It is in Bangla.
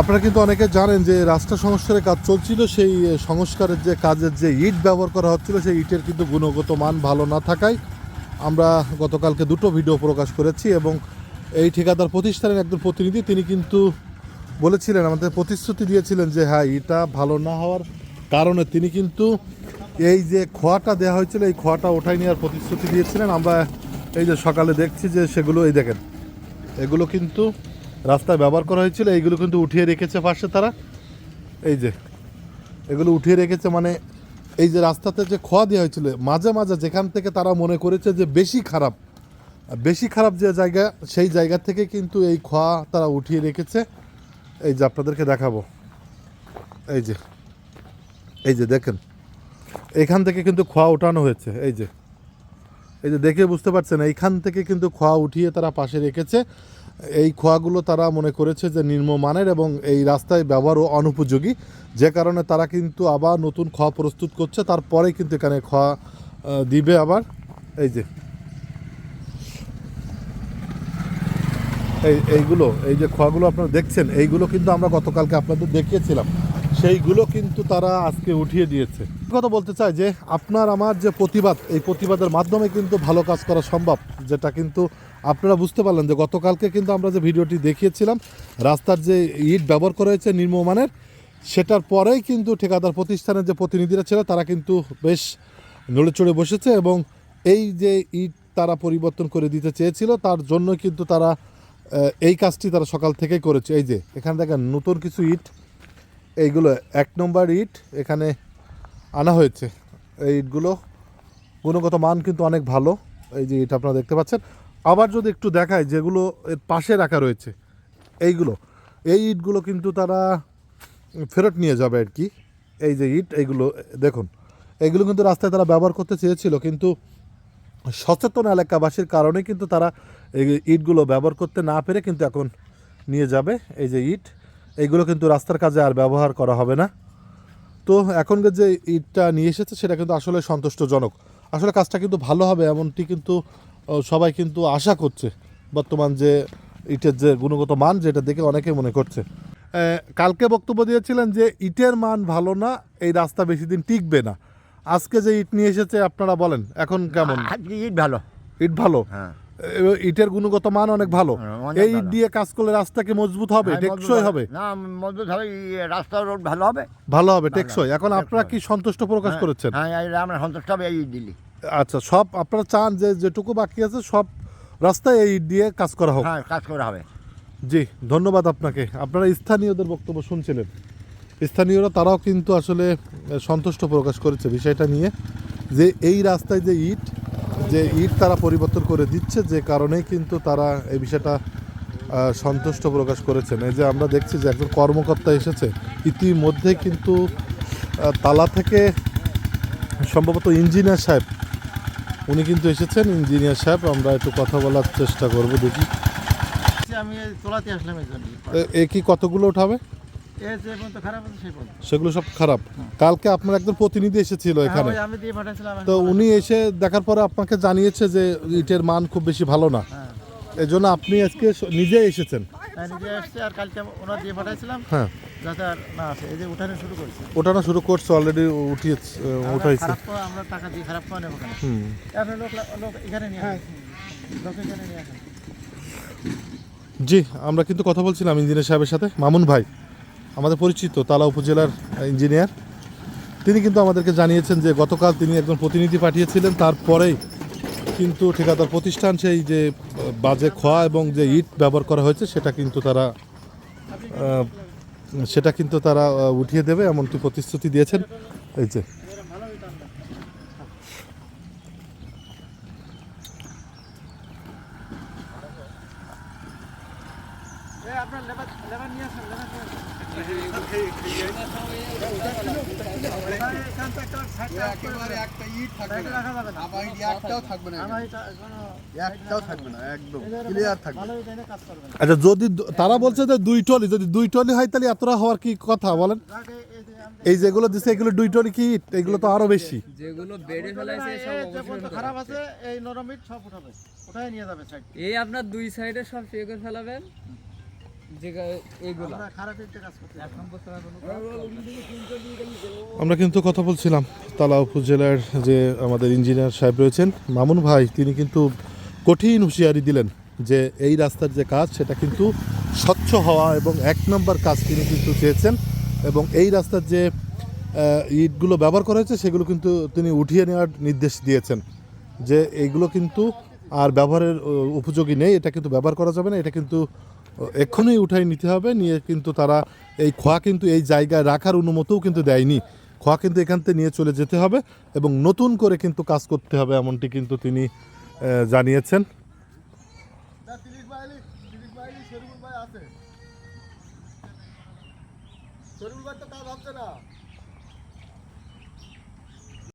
আপনারা কিন্তু অনেকে জানেন যে রাস্তা সংস্কারের কাজ চলছিল, সেই সংস্কারের যে কাজের যে ইট ব্যবহার করা হচ্ছিল, সেই ইটের কিন্তু গুণগত মান ভালো না থাকায় আমরা গতকালকে দুটো ভিডিও প্রকাশ করেছি এবং এই ঠিকাদার প্রতিষ্ঠানের একজন প্রতিনিধি তিনি কিন্তু বলেছিলেন, আমাদের প্রতিশ্রুতি দিয়েছিলেন যে হ্যাঁ এটা ভালো না হওয়ার কারণে তিনি কিন্তু এই যে খোয়াটা দেওয়া হয়েছিল, এই খোয়াটা ওঠাই নেওয়ার প্রতিশ্রুতি দিয়েছিলেন। আমরা এই যে সকালে দেখছি যে সেগুলো, এই দেখেন, এগুলো কিন্তু রাস্তায় ব্যবহার করা হয়েছিল, এইগুলো কিন্তু উঠিয়ে রেখেছে পাশে তারা। এই যে, এগুলো উঠিয়ে রেখেছে মানে এই যে রাস্তাতে যে খোয়া দেওয়া হয়েছিল, মাঝে মাঝে যেখান থেকে তারা মনে করেছে যে বেশি খারাপ বেশি খারাপ যে জায়গা, সেই জায়গা থেকে কিন্তু এই খোয়া তারা উঠিয়ে রেখেছে। এই যে আপনাদেরকে দেখাবো। এই যে এই যে দেখেন, এখান থেকে কিন্তু খোয়া উঠানো হয়েছে, এই যে। এই যে দেখে বুঝতে পারছেন, এইখান থেকে কিন্তু খোয়া উঠিয়ে তারা পাশে রেখেছে। এই খোয়াগুলো তারা মনে করেছে যে নিম্নমানের এবং এই রাস্তায় ব্যবহারও অনুপযোগী। যে কারণে তারা কিন্তু আবার নতুন খোয়া প্রস্তুত করছে। তারপরে কিন্তু এখানে খোয়া দিবে আবার। এই যে। এই, এইগুলো, এই যে খোয়াগুলো আপনারা দেখছেন, এইগুলো কিন্তু আমরা গতকালকে আপনাদের দেখিয়েছিলাম। সেইগুলো কিন্তু তারা আজকে উঠিয়ে দিয়েছে। কথা বলতে চাই যে, আপনার আমার যে প্রতিবাদ, এই প্রতিবাদের মাধ্যমে কিন্তু ভালো কাজ করা সম্ভব, যেটা কিন্তু আপনারা বুঝতে পারলেন যে গতকালকে কিন্তু আমরা যে ভিডিওটি দেখিয়েছিলাম, রাস্তার যে ইট ব্যবহার করা হয়েছে নিম্নমানের সেটার পরেই কিন্তু ঠিকাদার প্রতিষ্ঠানের যে প্রতিনিধিরা ছিল, তারা কিন্তু বেশ নড়ে চড়ে বসেছে এবং এই যে ইট তারা পরিবর্তন করে দিতে চেয়েছিল, তার জন্য কিন্তু তারা এই কাজটি তারা সকাল থেকেই করেছে। এই যে, এখানে দেখেন নতুন কিছু ইট, এইগুলো এক নম্বর ইট এখানে আনা হয়েছে। এই ইটগুলো গুণগত মান কিন্তু অনেক ভালো। এই যে ইট আপনারা দেখতে পাচ্ছেন আবার যদি একটু দেখায় যেগুলো এর পাশে রাখা রয়েছে, এইগুলো। এই ইটগুলো কিন্তু তারা ফেরত নিয়ে যাবে আর কি। এই যে ইট, এইগুলো, দেখুন, এইগুলো কিন্তু রাস্তায় তারা ব্যবহার করতে চেয়েছিল, কিন্তু সচেতন এলাকাবাসীর কারণে কিন্তু তারা এই ইটগুলো ব্যবহার করতে না পেরে কিন্তু এখন নিয়ে যাবে। এই যে ইট, এইগুলো কিন্তু রাস্তার কাজে আর ব্যবহার করা হবে না। তো এখনকার যে ইটটা নিয়ে এসেছে, সেটা কিন্তু আসলে সন্তুষ্টজনক। আসলে কাজটা কিন্তু ভালো হবে, এমনটি কিন্তু সবাই কিন্তু আশা করছে বর্তমান যে ইটের যে গুণগত মান যেটা দেখে অনেকে মনে করছে। কালকে বক্তব্য দিয়েছিলেন যে ইটের মান ভালো না এই রাস্তা বেশি দিন টিকবে না। আজকে যে ইট নিয়ে এসেছে আপনারা বলেন এখন কেমন? ইট ভালো। ইট ভালো? হ্যাঁ। ইটের গুণগত মান অনেক ভালো। হ্যাঁ, এই ইট দিয়ে কাজ করলে রাস্তা কি মজবুত হবে? হ্যাঁ, টেকসই হবে? না মজবুত হবে রাস্তা রোড ভালো হবে। ভালো হবে টেকসই। এখন আপনারা কি সন্তুষ্ট প্রকাশ করেছেন? হ্যাঁ আমরা সন্তুষ্ট হবে এই ইট দিলি। আচ্ছা সব আপনারা চান যে যেটুকু বাকি আছে সব রাস্তায় এই ইট দিয়ে কাজ করা হোক। হ্যাঁ কাজ করা হবে। জি ধন্যবাদ আপনাকে। আপনারা স্থানীয়দের বক্তব্য শুনছিলেন। স্থানীয়রা তারাও কিন্তু আসলে সন্তুষ্ট প্রকাশ করেছে বিষয়টা নিয়ে যে এই রাস্তায় যে ইট যে ইট তারা পরিবর্তন করে দিচ্ছে যে কারণেই কিন্তু তারা এই বিষয়টা সন্তুষ্ট প্রকাশ করেছেন। এই যে আমরা দেখছি যে একজন কর্মকর্তা এসেছে ইতিমধ্যে কিন্তু তালা থেকে সম্ভবত ইঞ্জিনিয়ার সাহেব উনি কিন্তু এসেছেন ইঞ্জিনিয়ার সাহেব আমরা একটু কথা বলার চেষ্টা করব দেখি। আমি তোলাতে আসলাম এই জন্য এ- কি কতগুলো উঠাবে? সেগুলো সব খারাপ। কালকে আপনার একজন প্রতিনিধি এসেছিল হ্যাঁ, এখানে। তো উনি এসে দেখার পরে আপনাকে জানিয়েছে যে ইটের মান খুব বেশি ভালো না। হ্যাঁ। এই জন্য আপনি আজকে নিজে এসেছেন হ্যাঁ। যাতে না আসে এই যে উঠানো শুরু করছে। ওঠানো শুরু করছে অলরেডি উঠিয়ে উঠাইছে খারাপ করে আমরা টাকা দিয়ে খারাপ করে নেব কেন? হুম। আপনার লোক লোক এখানে নিয়ে আসেন। লোক এখানে নিয়ে আসেন। জি আমরা কিন্তু কথা বলছিলাম ইঞ্জিনিয়ার সাহেবের সাথে মামুন ভাই আমাদের পরিচিত তালা উপজেলার ইঞ্জিনিয়ার। তিনি কিন্তু আমাদেরকে জানিয়েছেন যে গতকাল তিনি একজন প্রতিনিধি পাঠিয়েছিলেন তারপরেই কিন্তু ঠিকাদার প্রতিষ্ঠান সেই যে বাজে খোয়া এবং যে ইট ব্যবহার করা হয়েছে সেটা কিন্তু তারা সেটা কিন্তু তারা উঠিয়ে দেবে এমনকি প্রতিশ্রুতি দিয়েছেন। এই যে। আপনার একেবারে একটা ইট থাকবে না। আমার একটাও থাকবে না একটাও থাকবে না একদম। ক্লিয়ার থাকবে। আচ্ছা যদি তারা বলছে যে দুই টলি যদি দুই টলি হয় তাহলে এতটা হওয়ার কি কথা বলেন? এই যেগুলো দিচ্ছে এগুলো দুই টলি কি ইট? এগুলো তো আরও বেশি। যেগুলো বেড়ে ফেলাইছে এই সব খারাপ আছে এই নরম ইট সব উঠাবে। উঠাই নিয়ে যাবে সাইড এই আপনার দুই সাইডে সব ইয়ে করে ফেলাবেন? আমরা কিন্তু কথা বলছিলাম তালা উপজেলার যে আমাদের ইঞ্জিনিয়ার সাহেব রয়েছেন মামুন ভাই তিনি কিন্তু কঠিন হুঁশিয়ারি দিলেন যে এই রাস্তার যে কাজ সেটা কিন্তু স্বচ্ছ হওয়া এবং এক নম্বর কাজ তিনি কিন্তু চেয়েছেন এবং এই রাস্তার যে ইটগুলো ব্যবহার করা হয়েছে সেগুলো কিন্তু তিনি উঠিয়ে নেওয়ার নির্দেশ দিয়েছেন যে এইগুলো কিন্তু আর ব্যবহারের উপযোগী নেই এটা কিন্তু ব্যবহার করা যাবে না এটা কিন্তু এক্ষুনি উঠাই নিতে হবে, নিয়ে কিন্তু তারা এই খোয়া কিন্তু এই জায়গায় রাখার অনুমতিও কিন্তু দেয়নি। খোয়া কিন্তু এখান থেকে নিয়ে চলে যেতে হবে এবং নতুন করে কিন্তু কাজ করতে হবে এমনটি কিন্তু তিনি জানিয়েছেন। না।